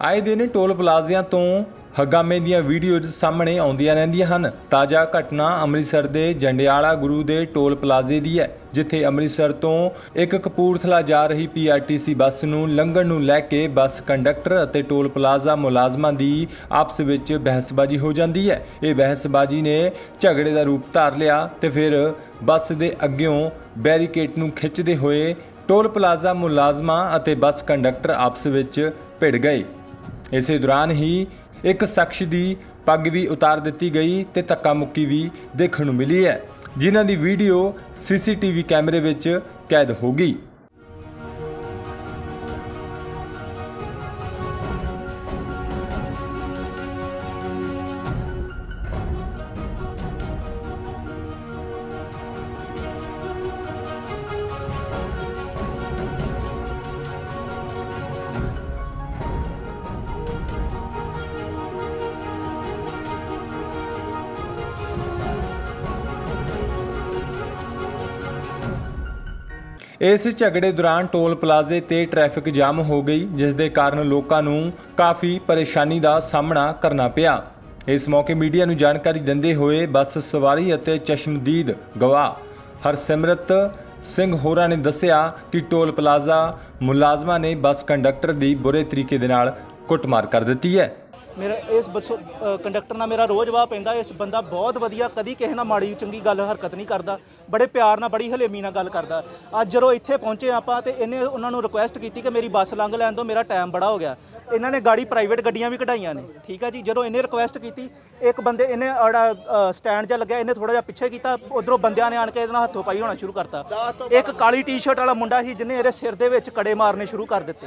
ਆਏ ਦਿਨ ਟੋਲ ਪਲਾਜ਼ਿਆਂ ਤੋਂ ਹਗਾਮੇ ਦੀਆਂ ਵੀਡੀਓਜ਼ ਸਾਹਮਣੇ ਆਉਂਦੀਆਂ ਰਹਿੰਦੀਆਂ ਹਨ। ਤਾਜ਼ਾ ਘਟਨਾ ਅੰਮ੍ਰਿਤਸਰ ਦੇ ਜੰਡਿਆਲਾ ਗੁਰੂ ਦੇ ਟੋਲ ਪਲਾਜ਼ੇ ਦੀ ਹੈ, ਜਿੱਥੇ ਅੰਮ੍ਰਿਤਸਰ ਤੋਂ ਇੱਕ ਕਪੂਰਥਲਾ ਜਾ ਰਹੀ ਪੀਆਰਟੀਸੀ ਬੱਸ ਨੂੰ ਲੰਘਣ ਨੂੰ ਲੈ ਕੇ ਬੱਸ ਕੰਡਕਟਰ ਅਤੇ ਟੋਲ ਪਲਾਜ਼ਾ ਮੁਲਾਜ਼ਮਾਂ ਦੀ ਆਪਸ ਵਿੱਚ ਬਹਿਸਬਾਜ਼ੀ ਹੋ ਜਾਂਦੀ ਹੈ। ਇਹ ਬਹਿਸਬਾਜ਼ੀ ਨੇ ਝਗੜੇ ਦਾ ਰੂਪ ਧਾਰ ਲਿਆ ਤੇ ਫਿਰ ਬੱਸ ਦੇ ਅੱਗਿਓਂ ਬੈਰੀਕੇਡ ਨੂੰ ਖਿੱਚਦੇ ਹੋਏ ਟੋਲ ਪਲਾਜ਼ਾ ਮੁਲਾਜ਼ਮਾਂ ਅਤੇ ਬੱਸ ਕੰਡਕਟਰ ਆਪਸ ਵਿੱਚ ਭਿੜ ਗਏ। ਇਸੇ ਦੌਰਾਨ ਹੀ ਇੱਕ ਸ਼ਖਸ ਦੀ ਪੱਗ ਵੀ ਉਤਾਰ ਦਿੱਤੀ ਗਈ ਤੇ ਧੱਕਾ ਮੁੱਕੀ ਵੀ ਦੇਖਣ ਨੂੰ ਮਿਲੀ ਹੈ। ਜਿਨ੍ਹਾਂ ਦੀ ਵੀਡੀਓ ਸੀਸੀਟੀਵੀ ਕੈਮਰੇ ਵਿੱਚ ਕੈਦ ਹੋ ਗਈ। ਇਸ ਝਗੜੇ ਦੌਰਾਨ ਟੋਲ ਪਲਾਜ਼ੇ ਤੇ ਟ੍ਰੈਫਿਕ ਜਾਮ ਹੋ ਗਈ, ਜਿਸ ਦੇ ਕਾਰਨ ਲੋਕਾਂ ਨੂੰ ਕਾਫੀ ਪਰੇਸ਼ਾਨੀ ਦਾ ਸਾਹਮਣਾ ਕਰਨਾ ਪਿਆ। ਇਸ ਮੌਕੇ ਮੀਡੀਆ ਨੂੰ ਜਾਣਕਾਰੀ ਦਿੰਦੇ ਹੋਏ ਬੱਸ ਸਵਾਰੀ ਅਤੇ ਚਸ਼ਮਦੀਦ ਗਵਾਹ ਹਰਸਿਮਰਤ ਸਿੰਘ ਹੋਰਾਂ ਨੇ ਦੱਸਿਆ ਕਿ ਟੋਲ ਪਲਾਜ਼ਾ ਮੁਲਾਜ਼ਮਾਂ ਨੇ ਬੱਸ ਕੰਡਕਟਰ ਦੀ ਬੁਰੇ ਤਰੀਕੇ ਦੇ ਨਾਲ ਕੁੱਟਮਾਰ ਕਰ ਦਿੱਤੀ ਹੈ। ਮੇਰਾ ਇਸ ਬੱਸੋ ਕੰਡਕਟਰ ਨਾਲ ਮੇਰਾ ਰੋਜ਼ ਵਾਹ ਪੈਂਦਾ, ਇਸ ਬੰਦਾ ਬਹੁਤ ਵਧੀਆ, ਕਦੀ ਕਿਸੇ ਨਾਲ ਮਾੜੀ, ਚੰਗੀ ਗੱਲ, ਹਰਕਤ ਨਹੀਂ ਕਰਦਾ, ਬੜੇ ਪਿਆਰ ਨਾਲ, ਬੜੀ ਹਲੇਮੀ ਨਾਲ ਗੱਲ ਕਰਦਾ। ਅੱਜ ਜਦੋਂ ਇੱਥੇ ਪਹੁੰਚੇ ਆਪਾਂ ਤੇ ਇਹਨੇ ਉਹਨਾਂ ਨੂੰ ਰਿਕੁਐਸਟ ਕੀਤੀ ਕਿ ਮੇਰੀ ਬੱਸ ਲੰਘ ਲੈਣ ਦਿਓ ਮੇਰਾ ਟਾਈਮ ਬੜਾ ਹੋ ਗਿਆ। ਇਹਨਾਂ ਨੇ ਗਾੜੀ ਪ੍ਰਾਈਵੇਟ ਗੱਡੀਆਂ ਵੀ ਕਢਾਈਆਂ ਨੇ, ਠੀਕ ਆ ਜੀ? ਜਦੋਂ ਇਹਨੇ ਰਿਕੁਐਸਟ ਕੀਤੀ, ਇੱਕ ਬੰਦੇ ਇਹਨੇ ਸਟੈਂਡ ਜਿਹਾ ਲੱਗਿਆ, ਇਹਨੇ ਥੋੜਾ ਜਿਹਾ ਪਿੱਛੇ ਕੀਤਾ, ਉਧਰੋਂ ਬੰਦਿਆਂ ਨੇ ਆਣ ਕੇ ਇਹਦੇ ਨਾਲ ਹੱਥੋਂ ਪਾਈ ਹੋਣਾ ਸ਼ੁਰੂ ਕਰਤਾ। ਇੱਕ ਕਾਲੀ ਟੀ-ਸ਼ਰਟ ਵਾਲਾ ਮੁੰਡਾ ਸੀ, ਜਿਹਨੇ ਇਹਦੇ ਸਿਰ ਦੇ ਵਿੱਚ ਕੜੇ ਮਾਰਨੇ ਸ਼ੁਰੂ ਕਰ ਦਿੱਤੇ।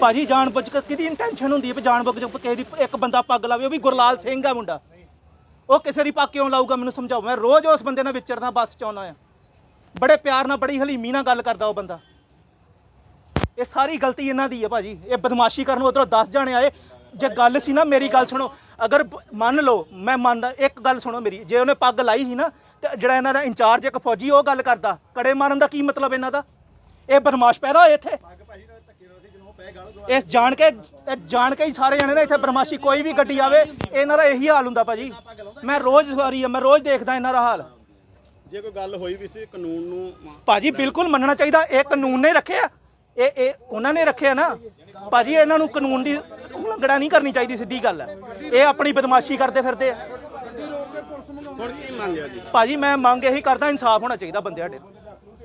ਭਾਜੀ ਜਾਣ ਬੁੱਝ ਕੇ ਕਿਹਦੀ ਇੰਟੈਂਸ਼ਨ ਹੁੰਦੀ ਹੈ ਵੀ ਜਾਣਬੁੱਝ ਕੇ ਕਿਸੇ ਦੀ ਇੱਕ ਬੰਦਾ ਪੱਗ ਲਾਵੇ? ਉਹ ਵੀ ਗੁਰਲਾਲ ਸਿੰਘ ਆ ਮੁੰਡਾ। ਉਹ ਕਿਸੇ ਦੀ ਪੱਗ ਕਿਉਂ ਲਾਊਗਾ? ਮੈਨੂੰ ਸਮਝਾਓ। ਮੈਂ ਰੋਜ਼ ਉਸ ਬੰਦੇ ਨਾਲ ਵਿਚਰਦਾ, ਬੱਸ 'ਚ ਆਉਣਾ ਆ ਬੜੇ ਪਿਆਰ ਨਾਲ, ਬੜੀ ਹਲੀਮੀ ਨਾਲ ਗੱਲ ਕਰਦਾ ਉਹ ਬੰਦਾ। ਇਹ ਸਾਰੀ ਗਲਤੀ ਇਹਨਾਂ ਦੀ ਹੈ ਭਾਜੀ। ਇਹ ਬਦਮਾਸ਼ੀ ਕਰਨ ਉਧਰੋਂ 10 ਜਾਣੇ ਆਏ। ਜੇ ਗੱਲ ਸੀ ਨਾ, ਮੇਰੀ ਗੱਲ ਸੁਣੋ। ਅਗਰ ਮੰਨ ਲਓ, ਮੈਂ ਮੰਨਦਾ, ਇੱਕ ਗੱਲ ਸੁਣੋ ਮੇਰੀ। ਜੇ ਉਹਨੇ ਪੱਗ ਲਾਈ ਸੀ ਨਾ, ਤੇ ਜਿਹੜਾ ਇਹਨਾਂ ਦਾ ਇੰਚਾਰਜ ਇੱਕ ਫੌਜੀ, ਉਹ ਗੱਲ ਕਰਦਾ। ਕੜੇ ਮਾਰਨ ਦਾ ਕੀ ਮਤਲਬ ਇਹਨਾਂ ਦਾ? ਇਹ ਬਦਮਾਸ਼ ਪੈਦਾ ਹੋਏ ਇੱਥੇ। ਇਸ ਜਾਣ ਕੇ ਇਹ ਜਾਣ ਕੇ ਹੀ ਸਾਰੇ ਜਣੇ ਨੇ ਇੱਥੇ ਬਦਮਾਸ਼ੀ ਕੋਈ ਵੀ ਗੱਡੀ ਆਵੇ ਇਹਨਾਂ ਦਾ ਇਹੀ ਹਾਲ ਹੁੰਦਾ ਭਾਜੀ। ਮੈਂ ਰੋਜ਼ ਵਾਰੀ ਆ ਮੈਂ ਰੋਜ਼ ਦੇਖਦਾ ਇਹਨਾਂ ਦਾ ਹਾਲ। ਜੇ ਕੋਈ ਗੱਲ ਹੋਈ ਵੀ ਸੀ ਕਾਨੂੰਨ ਨੂੰ ਭਾਜੀ ਬਿਲਕੁਲ ਮੰਨਣਾ ਚਾਹੀਦਾ ਇਹ ਕਾਨੂੰਨ ਨੇ ਰੱਖਿਆ। ਇਹ ਇਹ ਉਹਨਾਂ ਨੇ ਰੱਖਿਆ ਨਾ। ਭਾਜੀ ਇਹਨਾਂ ਨੂੰ ਕਾਨੂੰਨ ਦੀ ਉਲੰਘਣਾ ਨਹੀਂ ਕਰਨੀ ਚਾਹੀਦੀ ਸਿੱਧੀ ਗੱਲ ਹੈ। ਇਹ ਆਪਣੀ ਬਦਮਾਸ਼ੀ ਕਰਦੇ ਫਿਰਦੇ ਆ। ਹੁਣ ਕੀ ਮੰਗਿਆ ਜੀ? ਭਾਜੀ ਮੈਂ ਮੰਗ ਇਹੀ ਕਰਦਾ ਇਨਸਾਫ ਹੋਣਾ ਚਾਹੀਦਾ ਬੰਦੇ ਸਾਡੇ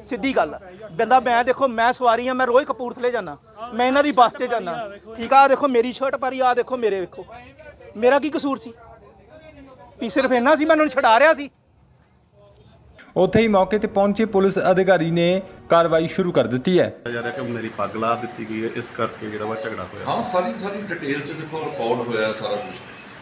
ਸਿੱਧੀ ਗੱਲ ਆ। ਬੰਦਾ ਮੈਂ ਦੇਖੋ ਮੈਂ ਸਵਾਰੀ ਆ ਮੈਂ ਰੋਜ਼ ਕਪੂਰਥਲੇ ਜਾਣਾ ਮੈਂ ਇਹਨਾਂ ਦੀ ਬੱਸ 'ਤੇ ਜਾਣਾ ਠੀਕ ਆ ਆਹ ਦੇਖੋ ਮੇਰੀ ਸ਼ਰਟ ਪਾਰੀ ਆ ਦੇਖੋ ਮੇਰੇ ਵੇਖੋ। ਮੇਰਾ ਕੀ ਕਸੂਰ ਸੀ? ਵੀ ਸਿਰਫ ਇਹਨਾਂ ਸੀ ਮੈਂ ਉਹਨਾਂ ਨੂੰ ਛਡਾ ਰਿਹਾ ਸੀ। ਉੱਥੇ ਹੀ ਮੌਕੇ ਤੇ ਪਹੁੰਚੇ ਪੁਲਿਸ ਅਧਿਕਾਰੀ ਨੇ ਕਾਰਵਾਈ ਸ਼ੁਰੂ ਕਰ ਦਿੱਤੀ ਹੈ। ਜਾ ਰਿਹਾ ਕਿ ਮੇਰੀ ਪੱਗ ਲਾ ਦਿੱਤੀ ਗਈ ਹੈ ਇਸ ਕਰਕੇ ਜਿਹੜਾ ਵਾ ਝਗੜਾ ਹੋਇਆ। ਹਾਂ ਸਾਰੀ ਸਾਰੀ ਡਿਟੇਲ ਚ ਦੇਖੋ ਰਿਕਾਰਡ ਹੋਇਆ ਹੈ ਸਾਰਾ ਕੁਝ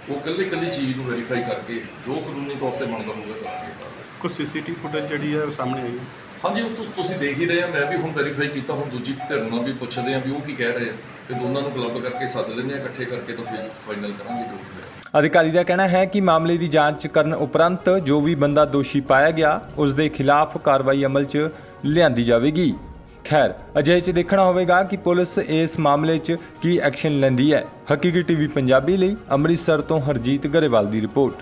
ਉਹ ਕੱਲੀ ਕੱਲੀ ਚੀਜ਼ ਨੂੰ ਵੈਰੀਫਾਈ ਕਰਕੇ ਜੋ ਕਾਨੂੰਨੀ ਤੌਰ ਤੇ ਬਣਦਾ ਹੋਊਗਾ ਕਰਾਂਗੇ। ਕੁਝ ਸੀਸੀਟੀਵੀ ਫੁਟੇਜ ਜਿਹੜੀ ਹੈ ਉਹ ਸਾਹਮਣੇ ਆਈ ਹੈ। ਹਾਂਜੀ ਉਹ ਤੁ- ਤੁਸੀਂ ਦੇਖ ਹੀ ਰਹੇ ਆ ਮੈਂ ਵੀ ਹੁਣ ਵੈਰੀਫਾਈ ਕੀਤਾ ਹੁਣ ਦੂਜੀ ਧਿਰ ਨਾਲ ਵੀ ਪੁੱਛਦੇ ਆ ਵੀ ਉਹ ਕੀ ਕਹਿ ਰਹੇ ਆ। ਤੇ ਦੋਨਾਂ ਨੂੰ ਕਲੱਬ ਕਰਕੇ ਸੱਦ ਲੈਂਦੇ ਆ ਇਕੱਠੇ ਕਰਕੇ ਤਾਂ ਫਿਰ ਫਾਈਨਲ ਕਰਾਂਗੇ ਜੋ ਵੀ ਹੈ ਅਧਿਕਾਰੀ ਦਾ ਕਹਿਣਾ ਹੈ ਕਿ ਮਾਮਲੇ ਦੀ ਜਾਂਚ ਕਰਨ ਉਪਰੰਤ ਜੋ ਵੀ ਬੰਦਾ ਦੋਸ਼ੀ ਪਾਇਆ ਗਿਆ ਉਸ ਦੇ ਖਿਲਾਫ ਕਾਰਵਾਈ ਅਮਲ 'ਚ ਲਿਆਂਦੀ ਜਾਵੇਗੀ। ਖੈਰ ਅਜੇ 'ਚ ਦੇਖਣਾ ਹੋਵੇਗਾ ਕਿ ਪੁਲਿਸ ਇਸ ਮਾਮਲੇ 'ਚ ਕੀ ਐਕਸ਼ਨ ਲੈਂਦੀ ਹੈ। ਹਕੀਕੀ ਟੀਵੀ ਪੰਜਾਬੀ ਲਈ ਅੰਮ੍ਰਿਤਸਰ ਤੋਂ ਹਰਜੀਤ ਗਰੇਵਾਲ ਦੀ ਰਿਪੋਰਟ।